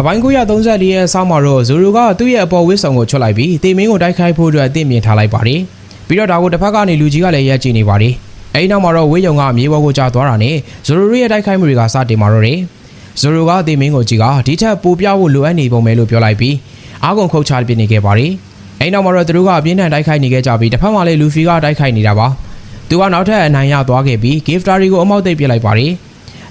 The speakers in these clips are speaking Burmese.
အပိုင်း934ရဲ့အဆောက်မှာတော့ဇိုရိုကသူ့ရဲ့အပေါ်ဝစ်ဆောင်ကိုချွတ်လိုက်ပြီးတေမင်းကိုတိုက်ခိုက်ဖို့အတွက်အသင့်မြင်ထားလိုက်ပါတယ်ပြီးတော့ဒါကိုတစ်ဖက်ကနေလူကြီးကလည်းရက်ကြည့်နေပါတယ်အဲဒီနောက်မှာတော့ဝေးယုံကမြေပေါ်ကိုကျသွားတာနဲ့ဇိုရိုရဲ့တိုက်ခိုက်မှုတွေကစတင်มาတော့တယ်ဇိုရိုကတေမင်းကိုကြည့်ကဒီထက်ပိုပြဖို့လိုအပ်နေပုံပဲလို့ပြောလိုက်ပြီးအာကုန်ခုတ်ချပြနေခဲ့ပါတယ်အဲဒီနောက်မှာတော့သူတို့ကအပြင်းထန်တိုက်ခိုက်နေခဲ့ကြပြီးတစ်ဖက်မှာလည်းလူဖီကတိုက်ခိုက်နေတာပါသူကနောက်ထပ်အနိုင်ရသွားခဲ့ပြီး gift တာတွေကိုအမောက်သိပ်ပြလိုက်ပါတယ်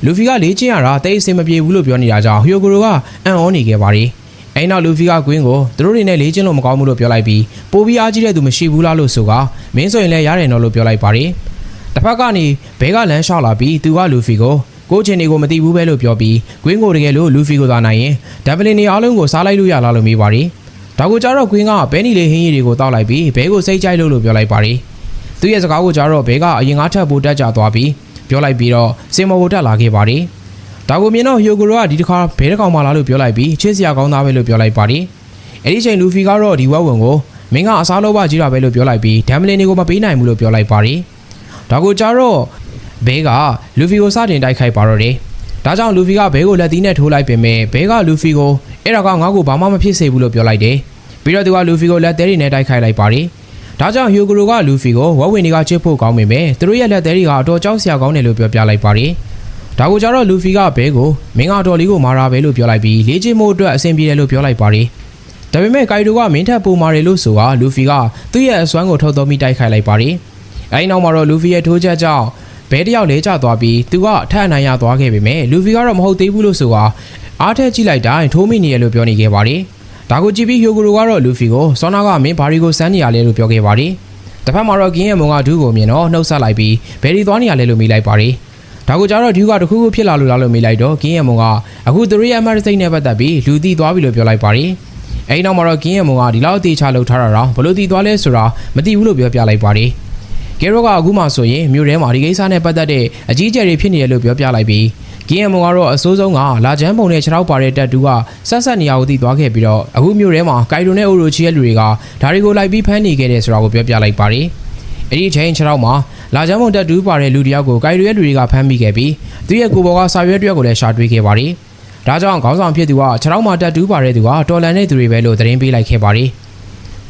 လူဖီကလေ့ကျင့်ရတာတိတ်အဆင်မပြေဘူးလို့ပြောနေတာကြောင့်ဟီယိုဂိုရိုကအံ့ဩနေခဲ့ပါတယ်။အဲဒီနောက်လူဖီကကွင်းကိုသူတို့တွေနဲ့လေ့ကျင့်လို့မကောင်းဘူးလို့ပြောလိုက်ပြီးပိုပြီးအားကြီးတဲ့သူမရှိဘူးလားလို့ဆိုကမင်းဆိုရင်လည်းရတယ်နော်လို့ပြောလိုက်ပါတယ်။တစ်ဖက်ကနေဘဲကလမ်းလျှောက်လာပြီးသူကလူဖီကိုကိုယ့်ချင်းတွေကိုမသိဘူးပဲလို့ပြောပြီးကွင်းကိုတကယ်လို့လူဖီကိုသာနိုင်ရင်ဒဗလင်နေအားလုံးကိုစားလိုက်လို့ရလားလို့မေးပါတယ်။ဒါကိုကြတော့ကွင်းကဘဲနီလေးဟင်းရည်တွေကိုတောက်လိုက်ပြီးဘဲကိုစိတ်ကြိုက်လို့လို့ပြောလိုက်ပါတယ်။သူရဲ့စကားကိုကြတော့ဘဲကအရင်ကထပ်ပိုတက်ကြသွားပြီး ပြောလိုက်ပြီးတော့စင်မော်ကိုတက်လာခဲ့ပါတယ်။ဒါကိုမြင်တော့ဟီယိုဂိုရိုကဒီတစ်ခါဘဲတစ်ကောင်မလားလို့ပြောလိုက်ပြီးချစ်စရာကောင်းသားပဲလို့ပြောလိုက်ပါတယ်။အဲဒီချိန်လူဖီကတော့ဒီဝက်ဝင်ကိုမင်းကအစားလုံးပါကြီးတာပဲလို့ပြောလိုက်ပြီးဒမ်မလင်တွေကိုမပေးနိုင်ဘူးလို့ပြောလိုက်ပါတယ်။ဒါကိုကြတော့ဘဲကလူဖီကိုစတင်တိုက်ခိုက်ပါတော့တယ်။ဒါကြောင့်လူဖီကဘဲကိုလက်သီးနဲ့ထိုးလိုက်ပြင်မဲ့ဘဲကလူဖီကိုအဲ့ဒါကငါ့ကိုဘာမှမဖြစ်စေဘူးလို့ပြောလိုက်တယ်။ပြီးတော့သူကလူဖီကိုလက်သေးတွေနဲ့တိုက်ခိုက်လိုက်ပါတယ်။ ဒါကြောင့်ဟီယိုဂရိုကလူဖီကိုဝက်ဝင်တွေကချစ်ဖို့ကောင်းပေမဲ့သူတို့ရဲ့လက်သေးတွေကအတော်ကြောက်စရာကောင်းတယ်လို့ပြောပြလိုက်ပါတယ်။ဒါကိုကြတော့လူဖီကဘဲကိုမင်းကအတော်လေးကိုမာရာပဲလို့ပြောလိုက်ပြီးလေ့ကျင့်မှုအတွက်အဆင်ပြေတယ်လို့ပြောလိုက်ပါတယ်။ဒါပေမဲ့ကိုင်တိုကမင်းထက်ပူမာတယ်လို့ဆိုတာလူဖီကသူ့ရဲ့အစွမ်းကိုထုတ်သုံးပြီးတိုက်ခိုက်လိုက်ပါတယ်။အဲဒီနောက်မှာတော့လူဖီရဲ့ထိုးချက်ကြောင့်ဘဲတယောက်လဲကျသွားပြီးသူကအထက်အနိုင်ရသွားခဲ့ပေမဲ့လူဖီကတော့မဟုတ်သေးဘူးလို့ဆိုတာအားထက်ကြည့်လိုက်တိုင်းထိုးမိနေရလို့ပြောနေခဲ့ပါတယ်။ ဒါကိုကြည့်ပြီးဟီယိုဂိုရိုကတော့လူဖီကိုစောနာကမင်းဘာရီကိုစမ်းနေရလဲလို့ပြောခဲ့ပါတယ်။တစ်ဖက်မှာတော့ကင်းရဲ့မုံကဒူးကိုမြင်တော့နှုတ်ဆက်လိုက်ပြီးဘယ်ဒီသွားနေရလဲလို့မေးလိုက်ပါတယ်။ဒါကိုကြတော့ဒူးကတခုခုဖြစ်လာလို့လားလို့မေးလိုက်တော့ကင်းရဲ့မုံကအခုသူတို့ရဲ့အမတ်စိတ်နဲ့ပတ်သက်ပြီးလူတီသွားပြီလို့ပြောလိုက်ပါတယ်။အဲဒီနောက်မှာတော့ကင်းရဲ့မုံကဒီလောက်အသေးချလှုပ်ထားတာတော့ဘလို့တီသွားလဲဆိုတာမသိဘူးလို့ပြောပြလိုက်ပါတယ်။ ကဲရောကအခုမှဆိုရင်မြို့ထဲမှာဒီကိစ္စနဲ့ပတ်သက်တဲ့အကြီးအကျယ်တွေဖြစ်နေတယ်လို့ပြောပြလိုက်ပြီးကင်းရမုံကတော့အစိုးဆုံးကလာချမ်းပုံနဲ့ခြေထောက်ပါတဲ့တက်တူကဆက်ဆက်နေရာကိုတည်သွားခဲ့ပြီးတော့အခုမြို့ထဲမှာကိုင်တိုနဲ့အိုရိုချီရဲ့လူတွေကဒါတွေကိုလိုက်ပြီးဖမ်းနေခဲ့တယ်ဆိုတာကိုပြောပြလိုက်ပါတယ်။အဲ့ဒီအချိန်ခြေထောက်မှာလာချမ်းပုံတက်တူပါတဲ့လူတယောက်ကိုကိုင်တိုရဲ့လူတွေကဖမ်းမိခဲ့ပြီးသူရဲ့ကိုဘော်ကစာရွက်တစ်ရွက်ကိုလည်းရှာတွေ့ခဲ့ပါတယ်။ဒါကြောင့်ခေါင်းဆောင်ဖြစ်သူကခြေထောက်မှာတက်တူပါတဲ့သူကတော်လန်တဲ့သူတွေပဲလို့သတင်းပေးလိုက်ခဲ့ပါတယ်။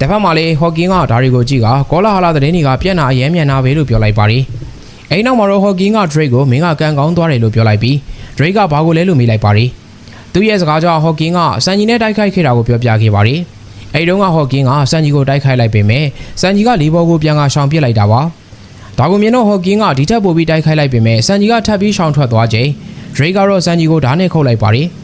တစ်ဖက်မှာလည်းဟော့ကင်းကဒါတွေကိုကြည့်ကကောလာဟာလာသတင်းတွေကပြက်နာအယမ်းမြန်နာပဲလို့ပြောလိုက်ပါတယ်။အဲဒီနောက်မှာတော့ဟော့ကင်းကဒရိတ်ကိုမင်းကကန်ကောင်းသွားတယ်လို့ပြောလိုက်ပြီးဒရိတ်ကဘာကိုလဲလို့မေးလိုက်ပါတယ်။သူရဲ့စကားကြောင့်ဟော့ကင်းကစန်ဂျီနဲ့တိုက်ခိုက်ခဲ့တာကိုပြောပြခဲ့ပါတယ်။အဲဒီတုန်းကဟော့ကင်းကစန်ဂျီကိုတိုက်ခိုက်လိုက်ပေမဲ့စန်ဂျီကလေးဘောကိုပြန်ကရှောင်ပစ်လိုက်တာပါ။ဒါကိုမြင်တော့ဟော့ကင်းကဒီထက်ပိုပြီးတိုက်ခိုက်လိုက်ပေမဲ့စန်ဂျီကထပ်ပြီးရှောင်ထွက်သွားချိန်ဒရိတ်ကတော့စန်ဂျီကိုဓာတ်နဲ့ခုတ်လိုက်ပါတယ်။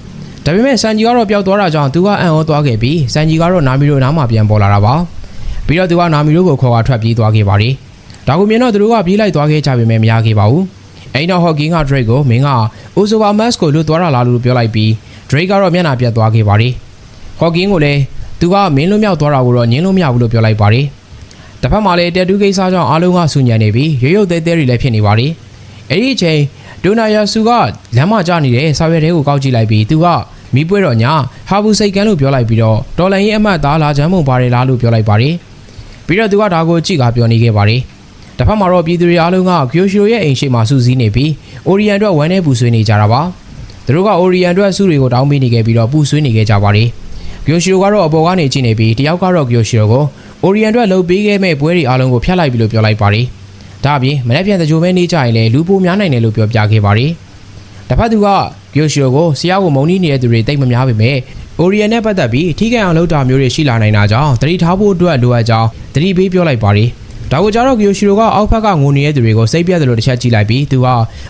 ဒါပေမဲ့စန်ဂျီကတော့ပျောက်သွားတာကြောင့်သူကအံ့ဩသွားခဲ့ပြီးစန်ဂျီကတော့နာမီရိုနားမှာပြန်ပေါ်လာတာပါ။ပြီးတော့သူကနာမီရိုကိုခေါ်ကထွက်ပြေးသွားခဲ့ပါတယ်။ဒါကိုမြင်တော့သူတို့ကပြေးလိုက်သွားခဲ့ကြပေမဲ့မရခဲ့ပါဘူး။အဲဒီနောက်ဟော့ကင်းကဒရိတ်ကိုမင်းကအိုဆိုဘာမတ်စ်ကိုလွတ်သွားတာလားလို့ပြောလိုက်ပြီးဒရိတ်ကတော့မျက်နှာပြတ်သွားခဲ့ပါတယ်။ဟော့ကင်းကိုလည်းသူကမင်းလွတ်မြောက်သွားတာကိုတော့ညင်းလို့မရဘူးလို့ပြောလိုက်ပါတယ်။တစ်ဖက်မှာလည်းတက်တူးကိစ္စကြောင့်အားလုံးကဆူညံနေပြီးရုပ်ရုပ်သဲသဲတွေလည်းဖြစ်နေပါတယ်။အဲဒီအချိန်ဒိုနာယာဆူကလမ်းမကျနေတဲ့ဆာရွက်တဲကိုကောက်ကြည့်လိုက်ပြီးသူက မီးပွဲတော်ညာဟာဘူးစိတ်ကန်းလို့ပြောလိုက်ပြီးတော့တော်လန်ရင်အမတ်သားလာချမ်းမုံပါတယ်လားလို့ပြောလိုက်ပါတယ်။ပြီးတော့သူကဒါကိုကြည့်ကပြောနေခဲ့ပါတယ်။တစ်ဖက်မှာတော့ပြည်သူတွေအားလုံးကဂီယိုရှိရိုရဲ့အိမ်ရှိမှာစူးစီးနေပြီးအိုရီယန်အတွက်ဝမ်းနဲ့ပူဆွေးနေကြတာပါ။သူတို့ကအိုရီယန်အတွက်စုတွေကိုတောင်းပေးနေခဲ့ပြီးတော့ပူဆွေးနေခဲ့ကြပါတယ်။ဂီယိုရှိရိုကတော့အပေါ်ကနေကြည့်နေပြီးတယောက်ကတော့ဂီယိုရှိရိုကိုအိုရီယန်အတွက်လှုပ်ပေးခဲ့မဲ့ပွဲတွေအားလုံးကိုဖျက်လိုက်ပြီလို့ပြောလိုက်ပါတယ်။ဒါအပြင်မနေ့ပြန်တကြိုမဲနေကြရင်လည်းလူပိုများနိုင်တယ်လို့ပြောပြခဲ့ပါတယ်။တစ်ဖက်သူကဂီ ယိုရှိရိုကိုဆရာကိုမုံနီးနေတဲ့သူတွေတိတ်မများပေမဲ့အိုရီယန်နဲ့ပတ်သက်ပြီးထိခိုက်အောင်လုပ်တာမျိုးတွေရှိလာနိုင်တာကြောင့်တတိထားဖို့အတွက်လိုအပ်ကြောင်းတတိပေးပြောလိုက်ပါတယ်။ဒါကိုကြတော့ဂီယိုရှိရိုကအောက်ဘက်ကငိုနေတဲ့သူတွေကိုစိတ်ပြတ်တယ်လို့တစ်ချက်ကြည့်လိုက်ပြီးသူက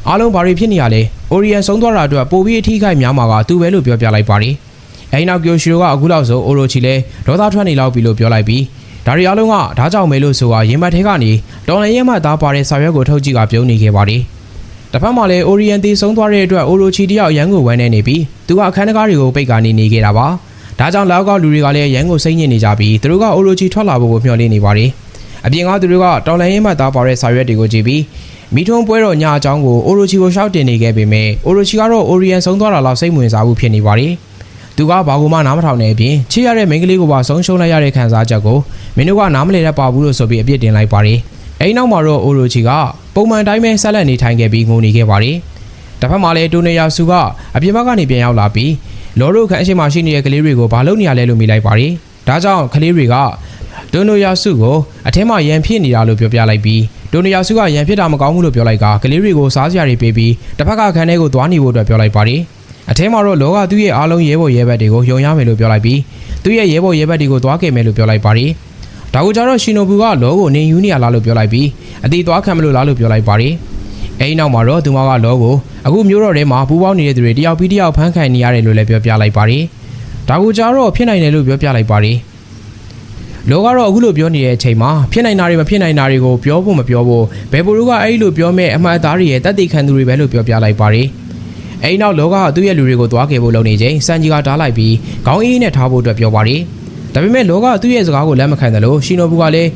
အားလုံးဘာတွေဖြစ်နေရလဲ။အိုရီယန်ဆုံးသွားတာအတွက်ပိုပြီးအထိခိုက်များမှာကသူပဲလို့ပြောပြလိုက်ပါတယ်။အဲဒီနောက်ဂီယိုရှိရိုကအခုလောက်ဆိုအိုရိုချီလဲဒေါသထွက်နေလောက်ပြီလို့ပြောလိုက်ပြီးဒါရီအားလုံးကဒါကြောင့်မဲလို့ဆိုတာရင်မတ်ထဲကနေတော်လန်ရဲမှသားပါတဲ့စာရွက်ကိုထုတ်ကြည့်ကပြုံးနေခဲ့ပါတယ်။ တစ်ဖက်မှာလည်းအိုရီယန်တီဆုံးသွားတဲ့အတွက်အိုရိုချီတယောက်ရန်ကိုဝမ်းနေနေပြီးသူကအခန်းတကားတွေကိုပိတ်ကနေနေခဲ့တာပါ။ဒါကြောင့်လောက်ကလူတွေကလည်းရန်ကိုစိတ်ညစ်နေကြပြီးသူတို့ကအိုရိုချီထွက်လာဖို့ကိုမျှော်လင့်နေပါတယ်။အပြင်ကသူတို့ကတော်လန်ရဲမှသားပါတဲ့စာရွက်တွေကိုကြည့်ပြီးမိထုံးပွဲတော်ညအကြောင်းကိုအိုရိုချီကိုရှောက်တင်နေခဲ့ပေမဲ့အိုရိုချီကတော့အိုရီယန်ဆုံးသွားတာလောက်စိတ်ဝင်စားမှုဖြစ်နေပါတယ်။သူကဘာကူမှနားမထောင်တဲ့အပြင်ချစ်ရတဲ့မိန်းကလေးကိုပါဆုံးရှုံးလိုက်ရတဲ့ခံစားချက်ကိုမင်းတို့ကနားမလည်တတ်ပါဘူးလို့ဆိုပြီးအပြစ်တင်လိုက်ပါတယ်။အဲဒီနောက်မှာတော့အိုရိုချီက ပုံမှန်တိုင်းပဲဆက်လက်နေထိုင်ခဲ့ပြီးငိုနေခဲ့ပါတယ်။တစ်ဖက်မှာလည်းတိုနေယာဆူကအပြင်ဘက်ကနေပြန်ရောက်လာပြီးမလော်ရိုခန့်အရှိမရှိနေတဲ့ကလေးတွေကိုဘာလုပ်နေရလဲလို့မိလိုက်ပါတယ်။ဒါကြောင့်ကလေးတွေကဒိုနိုယာစုကိုအထက်မှာရန်ဖြစ်နေတာလို့ပြောပြလိုက်ပြီးဒိုနိုယာစုကရန်ဖြစ်တာမကောင်းဘူးလို့ပြောလိုက်ကကလေးတွေကိုစားစရာတွေပေးပြီးတစ်ဖက်ကခန်းထဲကိုသွားနေဖို့အတွက်ပြောလိုက်ပါတယ်။အထက်မှာတော့လောကသူ့ရဲ့အားလုံးရဲဘော်ရဲဘက်တွေကိုယုံရမယ်လို့ပြောလိုက်ပြီးသူ့ရဲ့ရဲဘော်ရဲဘက်တွေကိုသွားခဲ့မယ်လို့ပြောလိုက်ပါတယ်။ ဒါကိုကြတော့ရှင်နိုဘူးကလောကိုနေယူနေရလားလို့ပြောလိုက်ပြီးအတီသွားခံမလို့လားလို့ပြောလိုက်ပါတယ်။အဲဒီနောက်မှာတော့သူမကလောကိုအခုမျိုးတော်ထဲမှာပူပေါင်းနေတဲ့သူတွေတယောက်ပြီးတယောက်ဖမ်းခံနေရတယ်လို့လည်းပြောပြလိုက်ပါတယ်။ဒါကိုကြတော့ဖြစ်နိုင်တယ်လို့ပြောပြလိုက်ပါတယ်။လောကတော့အခုလိုပြောနေတဲ့အချိန်မှာဖြစ်နိုင်တာတွေမဖြစ်နိုင်တာတွေကိုပြောဖို့မပြောဖို့ဘယ်ဘလူကအဲ့လိုပြောမဲ့အမှန်အသားတွေရဲ့တတ်သိခံသူတွေပဲလို့ပြောပြလိုက်ပါတယ်။အဲဒီနောက်လောကကသူ့ရဲ့လူတွေကိုသွားခဲ့ဖို့လုပ်နေချိန်စန်ဂျီကဓားလိုက်ပြီးခေါင်းအေးနဲ့ထားဖို့အတွက်ပြောပါတယ်။ ဒါပေမဲ့လောကသူ့ရဲ့စကားကိုလက်မခံတယ်လို့ရှင်နိုဘူးကလည်း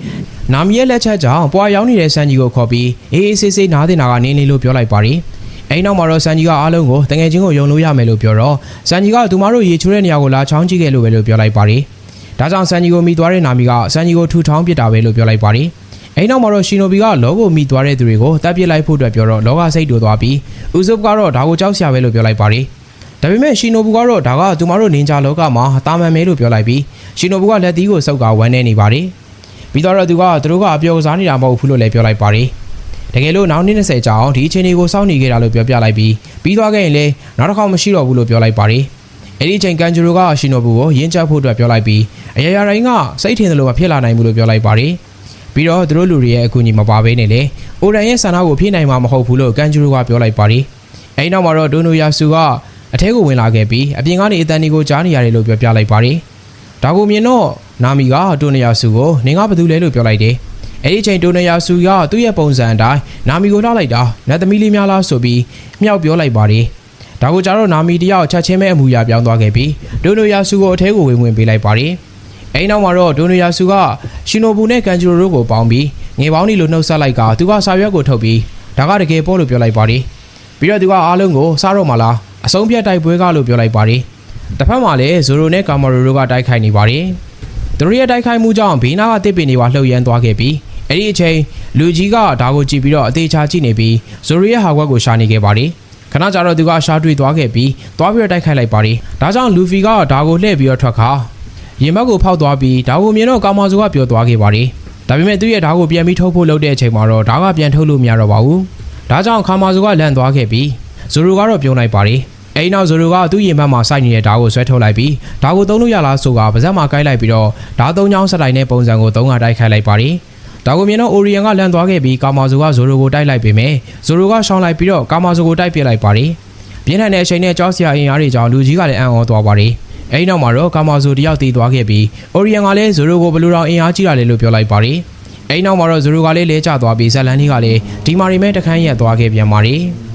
နာမီရဲ့လက်ချက်ကြောင့်ပွာရောက်နေတဲ့စန်ဂျီကိုခေါ်ပြီးအေးအေးဆေးဆေးနားတင်တာကနေနေလို့ပြောလိုက်ပါတယ်။အဲဒီနောက်မှာတော့စန်ဂျီကအားလုံးကိုတငယ်ချင်းကိုယုံလို့ရမယ်လို့ပြောတော့စန်ဂျီကသူမတို့ရေချိုးတဲ့နေရာကိုလာချောင်းကြည့်ခဲ့လို့ပဲလို့ပြောလိုက်ပါတယ်။ဒါကြောင့်စန်ဂျီကိုမိသွားတဲ့နာမီကစန်ဂျီကိုထူထောင်းပစ်တာပဲလို့ပြောလိုက်ပါတယ်။အဲဒီနောက်မှာတော့ရှင်နိုဘီကလောကိုမိသွားတဲ့သူတွေကိုတပ်ပစ်လိုက်ဖို့အတွက်ပြောတော့လောကစိတ်တူသွားပြီးဥဇုပ်ကတော့ဒါကိုကြောက်စရာပဲလို့ပြောလိုက်ပါတယ်။ ဒါပေမဲ့ရှင်နိုဘူးကတော့ဒါကသူမတို့နင်ဂျာလောကမှာတာမန်မဲလို့ပြောလိုက်ပြီးရှင်နိုဘူးကလက်သီးကိုစုပ်ကဝမ်းနေနေပါတယ်။ပြီးတော့သူကသူတို့ကအပျော်ကစားနေတာမဟုတ်ဘူးလို့လည်းပြောလိုက်ပါတယ်။တကယ်လို့နောက်နှစ်20ကြာအောင်ဒီအချိန်တွေကိုစောင့်နေခဲ့တာလို့ပြောပြလိုက်ပြီးပြီးသွားခဲ့ရင်လည်းနောက်တစ်ခေါက်မရှိတော့ဘူးလို့ပြောလိုက်ပါတယ်။အဲ့ဒီအချိန်ကန်ဂျူရိုကရှင်နိုဘူးကိုရင်းချဖို့အတွက်ပြောလိုက်ပြီးအရာရာတိုင်းကစိတ်ထင်တယ်လို့မဖြစ်လာနိုင်ဘူးလို့ပြောလိုက်ပါတယ်။ပြီးတော့သူတို့လူတွေရဲ့အကူအညီမပါဘဲနဲ့လေအိုရန်ရဲ့ဆန္ဒကိုဖြည့်နိုင်မှာမဟုတ်ဘူးလို့ကန်ဂျူရိုကပြောလိုက်ပါတယ်။အဲဒီနောက်မှာတော့ဒိုနိုယာဆူက အထဲကိုဝင်လာခဲ့ပြီးအပြင်ကနေအတန်ဒီကိုကြားနေရတယ်လို့ပြောပြလိုက်ပါတယ်။ဒါကိုမြင်တော့နာမီကဒိုနိုယာဆူကိုနင်ကဘာလုပ်လဲလို့ပြောလိုက်တယ်။အဲဒီအချိန်ဒိုနိုယာဆူကသူ့ရဲ့ပုံစံအတိုင်းနာမီကိုလှလိုက်တာနတ်သမီးလေးများလားဆိုပြီးမြောက်ပြောလိုက်ပါတယ်။ဒါကိုကြတော့နာမီတယောက်ချက်ချင်းပဲအမူအရာပြောင်းသွားခဲ့ပြီးဒိုနိုယာဆူကိုအထဲကိုဝင်ဝင်ပေးလိုက်ပါတယ်။အဲဒီနောက်မှာတော့ဒိုနိုယာဆူကရှင်နိုဘူးနဲ့ကန်ဂျူရိုတို့ကိုပေါင်းပြီးငေပေါင်းဒီလိုနှုတ်ဆက်လိုက်ကသူကစာရွက်ကိုထုတ်ပြီးဒါကတကယ်ပေါ့လို့ပြောလိုက်ပါတယ်။ပြီးတော့သူကအားလုံးကိုစားတော့မှလား အဆုံးဖြတ်တိုက်ပွဲကလို့ပြောလိုက်ပါတယ်။တစ်ဖက်မှာလည်းဇိုရိုနဲ့ကာမာရိုတို့ကတိုက်ခိုက်နေပါတယ်။သူတို့ရဲ့တိုက်ခိုက်မှုကြောင့်ဘေးနားကတစ်ပင်တွေပါလှုပ်ရမ်းသွားခဲ့ပြီးအဲ့ဒီအချိန်လူကြီးကဒါကိုကြည့်ပြီးတော့အသေးချာကြည့်နေပြီးဇိုရိုရဲ့ဟာကွက်ကိုရှာနေခဲ့ပါတယ်။ခဏကြာတော့သူကရှာတွေ့သွားခဲ့ပြီးသွားပြီးတော့တိုက်ခိုက်လိုက်ပါတယ်။ဒါကြောင့်လူဖီကဒါကိုလှည့်ပြီးတော့ထွက်ခါရင်ဘက်ကိုဖောက်သွားပြီးဒါကိုမြင်တော့ကာမာဇိုကပြောသွားခဲ့ပါတယ်။ဒါပေမဲ့သူ့ရဲ့ဓာတ်ကိုပြန်ပြီးထုတ်ဖို့လုပ်တဲ့အချိန်မှာတော့ဓာတ်ကပြန်ထုတ်လို့မရတော့ပါဘူး။ဒါကြောင့်ကာမာဇိုကလန့်သွားခဲ့ပြီး ဇိုရိုကတော့ပြုံးလိုက်ပါတယ်။အဲဒီနောက်ဇိုရိုကသူ့ရင်ဘတ်မှာစိုက်နေတဲ့ဓာတ်ကိုဆွဲထုတ်လိုက်ပြီးဓာတ်ကိုသုံးလို့ရလားဆိုကပါဇက်မှာကိုက်လိုက်ပြီးတော့ဓာတ်သုံးချောင်းဆက်လိုက်တဲ့ပုံစံကိုသုံးခါတိုက်ခိုက်လိုက်ပါတယ်။ဒါကိုမြင်တော့အိုရီယန်ကလန့်သွားခဲ့ပြီးကာမာဇိုကဇိုရိုကိုတိုက်လိုက်ပေမဲ့ဇိုရိုကရှောင်းလိုက်ပြီးတော့ကာမာဇိုကိုတိုက်ပစ်လိုက်ပါတယ်။ပြင်းထန်တဲ့အချိန်နဲ့ကြောက်စရာအင်အားတွေကြောင့်လူကြီးကလည်းအံ့ဩသွားပါတယ်။အဲဒီနောက်မှာတော့ကာမာဇိုတယောက်တည်သွားခဲ့ပြီးအိုရီယန်ကလည်းဇိုရိုကိုဘယ်လိုတောင်အင်အားကြီးတာလဲလို့ပြောလိုက်ပါတယ်။အဲဒီနောက်မှာတော့ဇိုရိုကလည်းလဲကျသွားပြီးဇက်လန်နီကလည်းဒီမာရီမဲတခန်းရက်သွားခဲ့ပြန်ပါတယ်။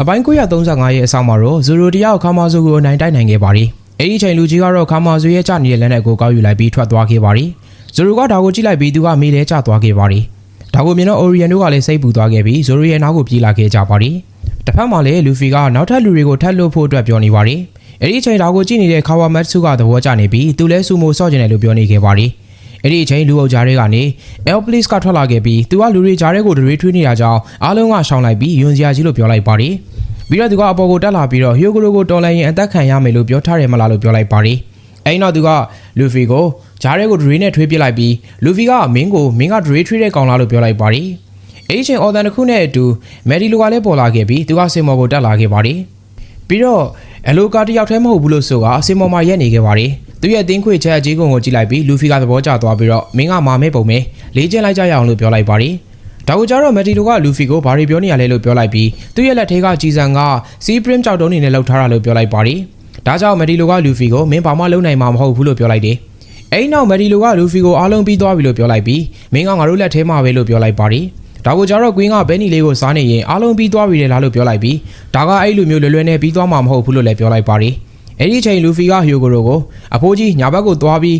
အပိုင်း935ရဲ့အဆောင်မှာတော့ဇိုရိုတယောက်ကာမာဇိုကိုနိုင်တိုက်နိုင်ခဲ့ပါတယ်။အဲဒီအချိန်လူကြီးကတော့ကာမာဇိုရဲ့ကျနေတဲ့လက်နက်ကိုကောက်ယူလိုက်ပြီးထွက်သွားခဲ့ပါတယ်။ဇိုရိုကဒါကိုကြည့်လိုက်ပြီးသူကမေးလဲကျသွားခဲ့ပါတယ်။ဒါကိုမြင်တော့အိုရီယန်တို့ကလည်းစိတ်ပူသွားခဲ့ပြီးဇိုရိုရဲ့နောက်ကိုပြေးလာခဲ့ကြပါတယ်။တစ်ဖက်မှာလည်းလူဖီကနောက်ထပ်လူတွေကိုထပ်လို့ဖို့အတွက်ပြောနေပါတယ်။အဲဒီအချိန်ဒါကိုကြည့်နေတဲ့ခါဝါမတ်စုကသဘောကျနေပြီးသူလည်းစူမိုဆော့ကျင်တယ်လို့ပြောနေခဲ့ပါတယ်။ အဲ့ဒီအချိန်လူအုပ်ကြားတွေကနေ El Police ကထွက်လာခဲ့ပြီးသူကလူတွေကြားတွေကိုဒရွေးထွေးနေတာကြောင့်အားလုံးကရှောင်လိုက်ပြီးယွန်စရာကြီးလို့ပြောလိုက်ပါတယ်။ပြီးတော့သူကအပေါ်ကိုတက်လာပြီးတော့ဟီယိုဂိုလိုကိုတော်လိုင်းရင်အသက်ခံရမယ်လို့ပြောထားတယ်မလားလို့ပြောလိုက်ပါတယ်။အဲ့နောက်သူကလူဖီကိုကြားတွေကိုဒရွေးနဲ့ထွေးပစ်လိုက်ပြီးလူဖီကမင်းကိုမင်းကဒရွေးထွေးတဲ့ကောင်လားလို့ပြောလိုက်ပါတယ်။အဲ့ဒီအချိန်အော်ဒန်တစ်ခုနဲ့အတူမယ်ဒီလိုကလည်းပေါ်လာခဲ့ပြီးသူကစင်မော်ကိုတက်လာခဲ့ပါတယ်။ပြီးတော့အလိုကာတယောက်တည်းမဟုတ်ဘူးလို့ဆိုကအစင်မော်မှာရက်နေခဲ့ပါတယ်။ သူရဲ့တင်းခွေချက်အကြီးကုန်းကိုကြည့်လိုက်ပြီးလူဖီကသဘောကျသွားပြီးတော့မင်းကမာမဲပုံမဲလေးကျင်းလိုက်ကြရအောင်လို့ပြောလိုက်ပါတယ်။ဒါကိုကြတော့မက်တီလိုကလူဖီကိုဘာတွေပြောနေရလဲလို့ပြောလိုက်ပြီးသူ့ရဲ့လက်ထဲကကြီးစံကစီးပရင်ကြောက်တုံးနေနဲ့လှုပ်ထားတာလို့ပြောလိုက်ပါတယ်။ဒါကြောင့်မက်တီလိုကလူဖီကိုမင်းဘာမှလုပ်နိုင်မှာမဟုတ်ဘူးလို့ပြောလိုက်တယ်။အဲဒီနောက်မက်တီလိုကလူဖီကိုအားလုံးပြီးသွားပြီလို့ပြောလိုက်ပြီးမင်းကငါတို့လက်ထဲမှာပဲလို့ပြောလိုက်ပါတယ်။ဒါကိုကြတော့ကွင်းကဘဲနီလေးကိုစားနေရင်အားလုံးပြီးသွားပြီလေလားလို့ပြောလိုက်ပြီးဒါကအဲ့လိုမျိုးလွယ်လွယ်နဲ့ပြီးသွားမှာမဟုတ်ဘူးလို့လည်းပြောလိုက်ပါတယ်။ အဲ့ဒီအချိန်လူဖီကဟီယိုဂိုရိုကိုအဖိုးကြီးညာဘက်ကိုသွားပြီး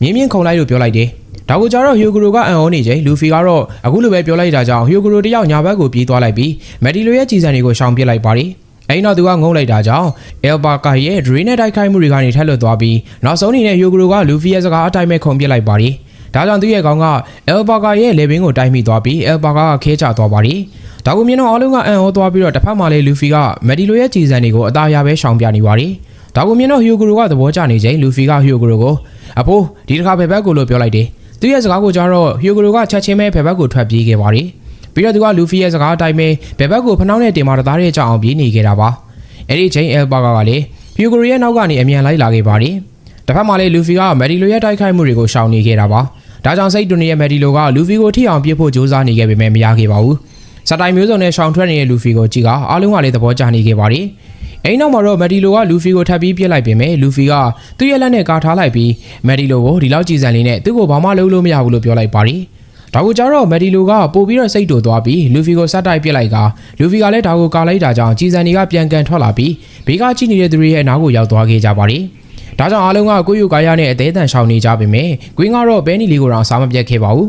မြင်းမြင့်ခုန်လိုက်လို့ပြောလိုက်တယ်။ဒါကိုကြတော့ဟီယိုဂိုရိုကအံ့ဩနေချိန်လူဖီကတော့အခုလိုပဲပြောလိုက်တာကြောင့်ဟီယိုဂိုရိုတယောက်ညာဘက်ကိုပြေးသွားလိုက်ပြီးမက်ဒီလိုရဲ့ကြည်စံတွေကိုရှောင်ပစ်လိုက်ပါတယ်။အဲ့နောက်သူကငုံလိုက်တာကြောင့်အယ်ဘာကာရဲ့ဒရီနဲ့တိုက်ခိုက်မှုတွေကနေထက်လွတ်သွားပြီးနောက်ဆုံးအနေနဲ့ဟီယိုဂိုရိုကလူဖီရဲ့စကားအတိုင်းပဲခုန်ပစ်လိုက်ပါတယ်။ဒါကြောင့်သူ့ရဲ့ခေါင်းကအယ်ဘာကာရဲ့လေဘင်းကိုတိုက်မိသွားပြီးအယ်ဘာကာကခဲချသွားပါတယ်။ဒါကိုမြင်တော့အားလုံးကအံ့ဩသွားပြီးတော့တစ်ဖက်မှာလည်းလူဖီကမက်ဒီလိုရဲ့ကြည်စံတွေကိုအသားရပဲရှောင်ပြနေပါတယ်။ ဒါကိုမြင်တော့ဟီယိုဂိုရိုကသဘောကျနေချိန်လူဖီကဟီယိုဂိုရိုကိုအဖိုးဒီတစ်ခါဘယ်ဘက်ကိုလို့ပြောလိုက်တယ်သူရဲ့စကားကိုကြားတော့ဟီယိုဂိုရိုကချက်ချင်းပဲဘယ်ဘက်ကိုထွက်ပြေးခဲ့ပါတယ်ပြီးတော့သူကလူဖီရဲ့စကားအတိုင်းပဲဘယ်ဘက်ကိုဖနှောင်းနဲ့တင်မာတသားရဲ့ကြောက်အောင်ပြေးနေခဲ့တာပါအဲ့ဒီချိန်အယ်ဘာကာကလည်းဟီယိုဂိုရိုရဲ့နောက်ကနေအမြန်လိုက်လာခဲ့ပါတယ်တစ်ဖက်မှာလည်းလူဖီကမက်ဒီလိုရဲ့တိုက်ခိုက်မှုတွေကိုရှောင်နေခဲ့တာပါဒါကြောင့်စိတ်တွနေရဲ့မက်ဒီလိုကလူဖီကိုထိအောင်ပြစ်ဖို့ကြိုးစားနေခဲ့ပေမဲ့မရခဲ့ပါဘူးစတိုင်မျိုးစုံနဲ့ရှောင်ထွက်နေတဲ့လူဖီကိုကြည့်ကအားလုံးကလည်းသဘောကျနေခဲ့ပါတယ် အိမ်နောက်မှာတော့မက်ဒီလိုကလူဖီကိုထပ်ပြီးပြစ်လိုက်ပေမဲ့လူဖီကသူ့ရဲ့လက်နဲ့ကာထားလိုက်ပြီးမက်ဒီလိုကိုဒီလောက်ကြည်စံလေးနဲ့သူ့ကိုဘာမှလုပ်လို့မရဘူးလို့ပြောလိုက်ပါတယ်ဒါကိုကြတော့မက်ဒီလိုကပို့ပြီးတော့စိတ်တူသွားပြီးလူဖီကိုစက်တိုက်ပြစ်လိုက်ကလူဖီကလည်းဒါကိုကာလိုက်တာကြောင့်ကြည်စံတွေကပြန်ကန်ထွက်လာပြီးဘေးကကြည့်နေတဲ့သူတွေရဲ့နားကိုရောက်သွားခဲ့ကြပါတယ်ဒါကြောင့်အားလုံးကကိုယူကာရနဲ့အသေးအံရှောင်နေကြပေမဲ့ကွင်းကတော့ဘဲနီလီကိုတော့စားမပြတ်ခဲ့ပါဘူး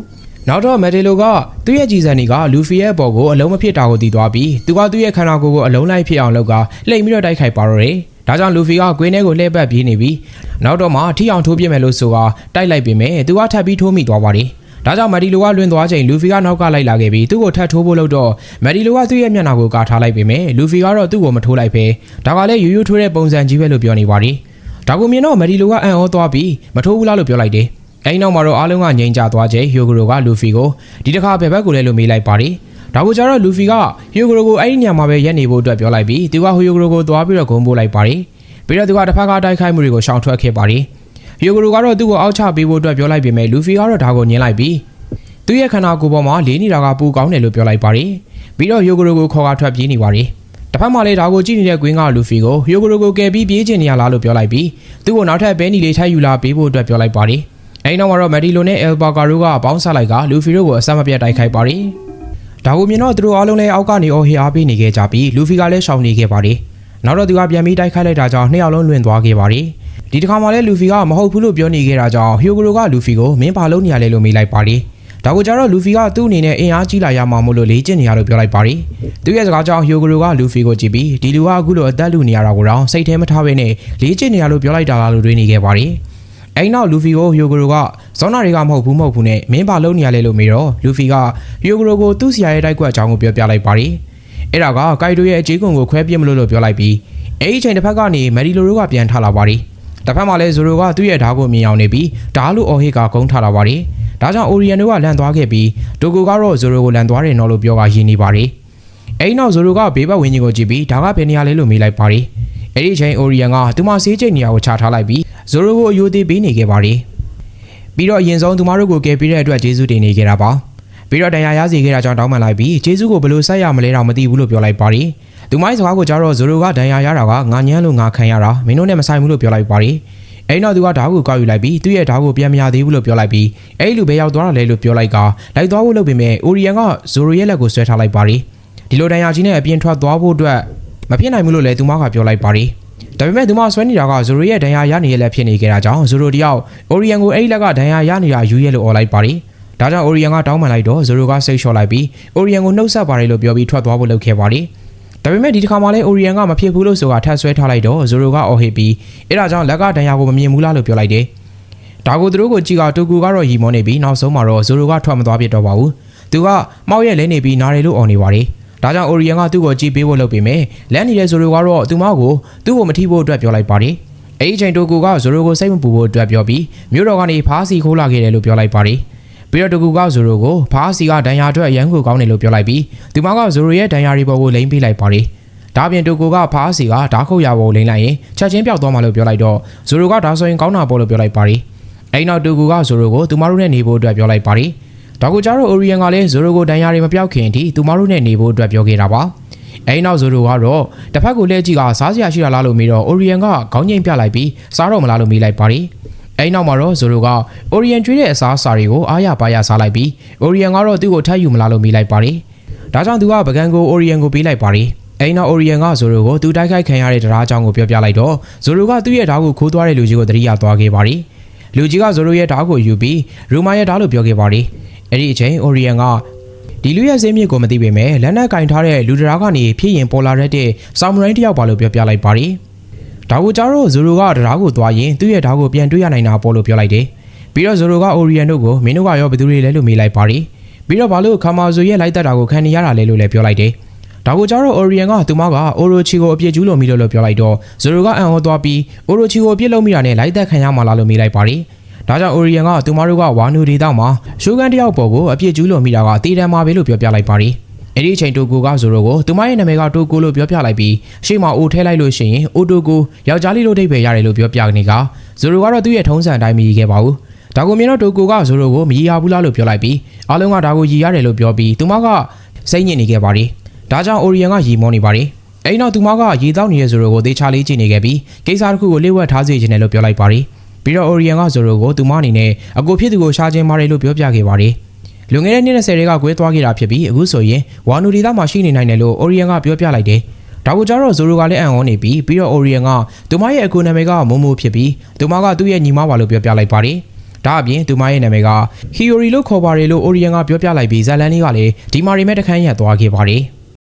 နောက်တော့မက်ဒီလိုကသူ့ရဲ့ကြည်စံတွေကလူဖီရဲ့အပေါ်ကိုအလုံးမဖြစ်တာကိုတည်သွားပြီးသူကသူ့ရဲ့ခန္ဓာကိုယ်ကိုအလုံးလိုက်ဖြစ်အောင်လုပ်ကလှိမ့်ပြီးတော့တိုက်ခိုက်ပါတော့တယ်ဒါကြောင့်လူဖီကကွင်းထဲကိုလှည့်ပတ်ပြေးနေပြီးနောက်တော့မှထီအောင်ထိုးပြစ်မယ်လို့ဆိုကတိုက်လိုက်ပေမဲ့သူကထပ်ပြီးထိုးမိသွားပါတယ်ဒါကြောင့်မက်ဒီလိုကလွင်သွားချိန်လူဖီကနောက်ကလိုက်လာခဲ့ပြီးသူ့ကိုထပ်ထိုးဖို့လို့တော့မက်ဒီလိုကသူ့ရဲ့မျက်နှာကိုကာထားလိုက်ပေမဲ့လူဖီကတော့သူ့ကိုမထိုးလိုက်ပဲဒါကလည်းရိုးရိုးထိုးတဲ့ပုံစံကြီးပဲလို့ပြောနေပါတယ်ဒါကိုမြင်တော့မက်ဒီလိုကအံ့ဩသွားပြီးမထိုးဘူးလားလို့ပြောလိုက်တယ် အဲဒီနောက်မှာတော့အားလုံးကငြိမ်ကြသွားချိန်ဟီယိုဂရိုကလူဖီကိုဒီတစ်ခါဘယ်ဘက်ကိုလဲလို့မေးလိုက်ပါတယ်ဒါကိုကြတော့လူဖီကဟီယိုဂရိုကိုအဲ့ဒီညမှာပဲရက်နေဖို့အတွက်ပြောလိုက်ပြီးသူကဟီယိုဂရိုကိုသွားပြီးတော့ဂုံပို့လိုက်ပါတယ်ပြီးတော့သူကတစ်ဖက်ကတိုက်ခိုက်မှုတွေကိုရှောင်ထွက်ခဲ့ပါတယ်ဟီယိုဂရိုကတော့သူ့ကိုအောက်ချပေးဖို့အတွက်ပြောလိုက်ပေမဲ့လူဖီကတော့ဒါကိုညှင်းလိုက်ပြီးသူ့ရဲ့ခန္ဓာကိုယ်ပေါ်မှာလေးနေတာကပူကောင်းတယ်လို့ပြောလိုက်ပါတယ်ပြီးတော့ဟီယိုဂရိုကိုခေါ်ကာထွက်ပြေးနေပါတယ်တစ်ဖက်မှာလည်းဒါကိုကြည့်နေတဲ့ကွင်းကလူဖီကိုဟီယိုဂရိုကိုကယ်ပြီးပြေးချင်နေရလားလို့ပြောလိုက်ပြီးသူ့ကိုနောက်ထပ်ဘဲနီလေးထိုက်ယူလာပေးဖို့အတွက်ပြောလိုက်ပါတယ် အဲဒီနောက်မှာတော့မက်ဒီလိုနဲ့အယ်ဘာကာရိုကပေါင်းဆက်လိုက်ကလူဖီတို့ကိုအဆက်မပြတ်တိုက်ခိုက်ပါတယ်ဒါကိုမြင်တော့သူတို့အားလုံးလည်းအောက်ကနေအော်ဟီအားပေးနေခဲ့ကြပြီးလူဖီကလည်းရှောင်နေခဲ့ပါတယ်နောက်တော့သူကပြန်ပြီးတိုက်ခိုက်လိုက်တာကြောင့်နှစ်ယောက်လုံးလွင့်သွားခဲ့ပါတယ်ဒီတစ်ခါမှလည်းလူဖီကမဟုတ်ဘူးလို့ပြောနေခဲ့တာကြောင့်ဟီယိုဂရိုကလူဖီကိုမင်းဘာလုပ်နေရလဲလို့မေးလိုက်ပါတယ်ဒါကိုကြတော့လူဖီကသူ့အနေနဲ့အင်အားကြီးလာရမှာမို့လို့လေ့ကျင့်နေရလို့ပြောလိုက်ပါတယ်သူရဲ့စကားကြောင့်ဟီယိုဂရိုကလူဖီကိုကြည့်ပြီးဒီလူကအခုလိုအသက်လူနေရတာကိုတော့စိတ်ထဲမထားဘဲနဲ့လေ့ကျင့်နေရလို့ပြောလိုက်တာလားလို့တွေးနေခဲ့ပါတယ် အဲ့နောက်လူဖီကိုဟီယိုဂရိုကဇောနာတွေကမဟုတ်ဘူးမဟုတ်ဘူးနဲ့မင်းဘာလုပ်နေရလဲလို့မေးတော့လူဖီကဟီယိုဂရိုကိုသူ့ဆရာရဲ့တိုက်ကွက်အကြောင်းကိုပြောပြလိုက်ပါတယ်အဲ့ဒါကကိုက်တိုရဲ့အကြီးကွန်ကိုခွဲပြစ်မလို့လို့ပြောလိုက်ပြီးအဲ့ဒီချိန်တစ်ဖက်ကနေမက်ဒီလိုတို့ကပြန်ထလာပါတယ်တစ်ဖက်မှာလည်းဇိုရိုကသူ့ရဲ့ဓာတ်ကိုမြင်အောင်နေပြီးဓာတ်လို့အော်ဟစ်ကဂုံးထလာပါတယ်ဒါကြောင့်အိုရီယန်တို့ကလန်သွားခဲ့ပြီးဒိုကိုကတော့ဇိုရိုကိုလန်သွားတယ်နော်လို့ပြောကရင်းနေပါတယ်အဲ့ဒီနောက်ဇိုရိုကဘေးဘက်ဝင်းကြီးကိုကြည့်ပြီးဒါကဘယ်နေရာလဲလို့မေးလိုက်ပါတယ် အဲ့ဒီအချိန်အိုရီယန်ကသူမဆေးချိတ်နေရာကိုချထားလိုက်ပြီးဇိုရိုကိုအယိုသေးပေးနေခဲ့ပါတယ်ပြီးတော့အရင်ဆုံးသူမတို့ကိုကယ်ပေးတဲ့အတွက်ကျေးဇူးတင်နေခဲ့တာပါပြီးတော့တရားရစီခဲ့တာကြောင့်တောင်းပန်လိုက်ပြီးကျေးဇူးကိုဘယ်လိုဆက်ရမလဲတော့မသိဘူးလို့ပြောလိုက်ပါတယ်သူမိုင်းစကားကိုကြားတော့ဇိုရိုကဒဏ်ရာရတာကငါညမ်းလို့ငါခံရတာမင်းတို့နဲ့မဆိုင်ဘူးလို့ပြောလိုက်ပါတယ်အဲ့နောက်သူကဓာတ်ကိုကောက်ယူလိုက်ပြီးသူ့ရဲ့ဓာတ်ကိုပြန်မရသေးဘူးလို့ပြောလိုက်ပြီးအဲ့လူပဲရောက်သွားတာလဲလို့ပြောလိုက်ကလိုက်သွားဖို့လုပ်ပေမဲ့အိုရီယန်ကဇိုရိုရဲ့လက်ကိုဆွဲထားလိုက်ပါတယ်ဒီလိုဒဏ်ရာကြီးနဲ့အပြင်ထွက်သွားဖို့အတွက် မဖြစ်နိုင်ဘူးလို့လည်းသူမကပြောလိုက်ပါတယ်ဒါပေမဲ့သူမဆွဲနေတာကဇိုရိုရဲ့ဒဏ်ရာရနေရလက်ဖြစ်နေကြတာကြောင့်ဇိုရိုတယောက်အိုရီယန်ကိုအဲ့ဒီလက်ကဒဏ်ရာရနေတာယူရဲလို့អော်လိုက်ပါတယ်ဒါကြောင့်အိုရီယန်ကတောင်းပန်လိုက်တော့ဇိုရိုကစိတ်လျှော့လိုက်ပြီးအိုရီယန်ကိုနှုတ်ဆက်ပါတယ်လို့ပြောပြီးထွက်သွားဖို့လုပ်ခဲ့ပါတယ်ဒါပေမဲ့ဒီတစ်ခါမှလည်းအိုရီယန်ကမဖြစ်ဘူးလို့ဆိုတာထပ်ဆွဲထားလိုက်တော့ဇိုရိုကအော်ဟစ်ပြီးအဲ့ဒါကြောင့်လက်ကဒဏ်ရာကိုမမြင်ဘူးလားလို့ပြောလိုက်တယ်။ဒါကိုသူတို့ကိုကြည့်ကတူကူကတော့ရီမောနေပြီးနောက်ဆုံးမှာတော့ဇိုရိုကထွက်မသွားပြတော့ပါဘူး။သူကမောက်ရဲ့လဲနေပြီးနားတယ်လို့အော်နေပါတယ်။ ဒါကြောင့်အိုရီယန်ကသူ့ကိုကြည့်ပေးဖို့လုပ်ပေမဲ့လမ်းနေတဲ့ဇိုရိုကတော့သူမကိုသူ့ကိုမထိဖို့အတွက်ပြောလိုက်ပါတယ်။အဲ့ဒီချိန်တူကူကဇိုရိုကိုစိတ်မပူဖို့အတွက်ပြောပြီးမြို့တော်ကနေဖားစီခိုးလာခဲ့တယ်လို့ပြောလိုက်ပါတယ်။ပြီးတော့တကူကဇိုရိုကိုဖားစီကဒဏ်ရာအတွက်ရန်ကိုကောင်းတယ်လို့ပြောလိုက်ပြီးသူမကဇိုရိုရဲ့ဒဏ်ရာတွေပေါ်ကိုလိမ့်ပေးလိုက်ပါတယ်။ဒါပြင်တိုကိုကဖားစီကဓာတ်ခုတ်ရပေါ်လိမ့်လိုက်ရင်ချက်ချင်းပျောက်သွားမှလို့ပြောလိုက်တော့ဇိုရိုကဒါဆိုရင်ကောင်းတာပေါ့လို့ပြောလိုက်ပါတယ်။အဲဒီနောက်တိုကိုကဇိုရိုကိုသူမတို့နဲ့နေဖို့အတွက်ပြောလိုက်ပါတယ်။ ဒါကိုကြတော့အိုရီယန်ကလည်းဇိုရိုကိုဒဏ်ရာတွေမပြောက်ခင်အထိသူမတို့နဲ့နေဖို့အတွက်ပြောခဲ့တာပါ။အဲဒီနောက်ဇိုရိုကတော့တစ်ဖက်ကိုလှည့်ကြည့်ကစားစရာရှိတာလားလို့မေးတော့အိုရီယန်ကခေါင်းငိမ့်ပြလိုက်ပြီးစားတော့မလားလို့မေးလိုက်ပါတယ်။အဲဒီနောက်မှာတော့ဇိုရိုကအိုရီယန်ကျွေးတဲ့အစားအစာတွေကိုအားရပါရစားလိုက်ပြီးအိုရီယန်ကတော့သူ့ကိုထပ်ယူမလားလို့မေးလိုက်ပါတယ်။ဒါကြောင့်သူကပကံကိုအိုရီယန်ကိုပေးလိုက်ပါတယ်။အဲဒီနောက်အိုရီယန်ကဇိုရိုကိုသူတိုက်ခိုက်ခံရတဲ့တရားအကြောင်းကိုပြောပြလိုက်တော့ဇိုရိုကသူ့ရဲ့ဓာတ်ကိုခိုးသွားတဲ့လူကြီးကိုတတိယသွားခဲ့ပါတယ်။လူကြီးကဇိုရိုရဲ့ဓာတ်ကိုယူပြီးရူမာရဲ့ဓာတ်လို့ပြောခဲ့ပါတယ်။ အဲဒီအချိန်အိုရီယန်ကဒီလူရဲ့စင်းမြစ်ကိုမသိပေမဲ့လက်နက်ကင်ထားတဲ့လူတရားကနေဖြစ်ရင်ပေါ်လာတဲ့ဆာမရိုင်းတယောက်ပါလို့ပြောပြလိုက်ပါတယ်။ဒါကိုကြတော့ဇိုရိုကတရားကိုသွားရင်သူ့ရဲ့ဓာတ်ကိုပြန်တွေ့ရနိုင်တာပေါ့လို့ပြောလိုက်တယ်။ပြီးတော့ဇိုရိုကအိုရီယန်တို့ကိုမင်းတို့ကရောဘယ်သူတွေလဲလို့မေးလိုက်ပါတယ်။ပြီးတော့ဘာလို့ခါမာဇိုရဲ့လိုက်တက်တာကိုခံနေရတာလဲလို့လည်းပြောလိုက်တယ်။ဒါကိုကြတော့ Orion ကသူမက Orochi ကိုအပြစ်ကျူးလို့မိလို့လို့ပြောလိုက်တော့ Zoro ကအံ့ဩသွားပြီး Orochi ကိုအပြစ်လုပ်မိတာနဲ့လိုက်သက်ခံရမှာလားလို့မေးလိုက်ပါတယ်။ ဒါကြောင့် Orion ကသူမတို့ကဝါနူဒေသမှာရှိုးကန်တယောက်ပေါ်ကိုအပြစ်ကျူးလို့မိတာကတည်တယ်မှာပဲလို့ပြောပြလိုက်ပါတယ်။အဲ့ဒီအချိန်တိုကိုက Zoro ကိုသူမရဲ့နာမည်ကတိုကိုလို့ပြောပြလိုက်ပြီးရှေ့မှာအိုထဲလိုက်လို့ရှိရင်အိုတိုကိုယောက်ျားလေးလို့အဓိပ္ပာယ်ရတယ်လို့ပြောပြနေက Zoro ကတော့သူ့ရဲ့ထုံးစံအတိုင်းမရခဲ့ပါဘူး။ဒါကိုမြင်တော့တိုကိုက Zoro ကိုမရရဘူးလားလို့ပြောလိုက်ပြီးအားလုံးကဒါကိုရည်ရတယ်လို့ပြောပြီးသူမကစိတ်ညစ်နေခဲ့ပါတယ်။ဒါကြောင့် Orion ကရီမောနေပါတယ်။အဲ့နောက်သူမကရေတောက်နေတဲ့ Zoro ကိုသေချာလေးကြည့်နေခဲ့ပြီးကိစ္စတစ်ခုကိုလေ့ဝက်ထားစေချင်တယ်လို့ပြောလိုက်ပါတယ်။ ပြီးတော့ Orion က Zoro ကိုသူမအနေနဲ့အကိုဖြစ်သူကိုရှာခြင်းပါတယ်လို့ပြောပြခဲ့ပါတယ်။လွန်ခဲ့တဲ့နှစ်20တွေကကွဲသွားခဲ့တာဖြစ်ပြီးအခုဆိုရင်ဝါနူဒေသမှာရှိနေနိုင်တယ်လို့ Orion ကပြောပြလိုက်တယ်။ဒါကိုကြတော့ Zoro ကလည်းအံ့ဩနေပြီးပြီးတော့ Orion ကသူမရဲ့အကိုနာမည်ကမိုမိုဖြစ်ပြီးသူမကသူ့ရဲ့ညီမပါလို့ပြောပြလိုက်ပါတယ်။ဒါအပြင်သူမရဲ့နာမည်က Hiyori လို့ခေါ်ပါတယ်လို့ Orion ကပြောပြလိုက်ပြီးဇာလန်လေးကလည်းဒီမာရီမဲ့တခန်းရက်သွားခဲ့ပါတယ်။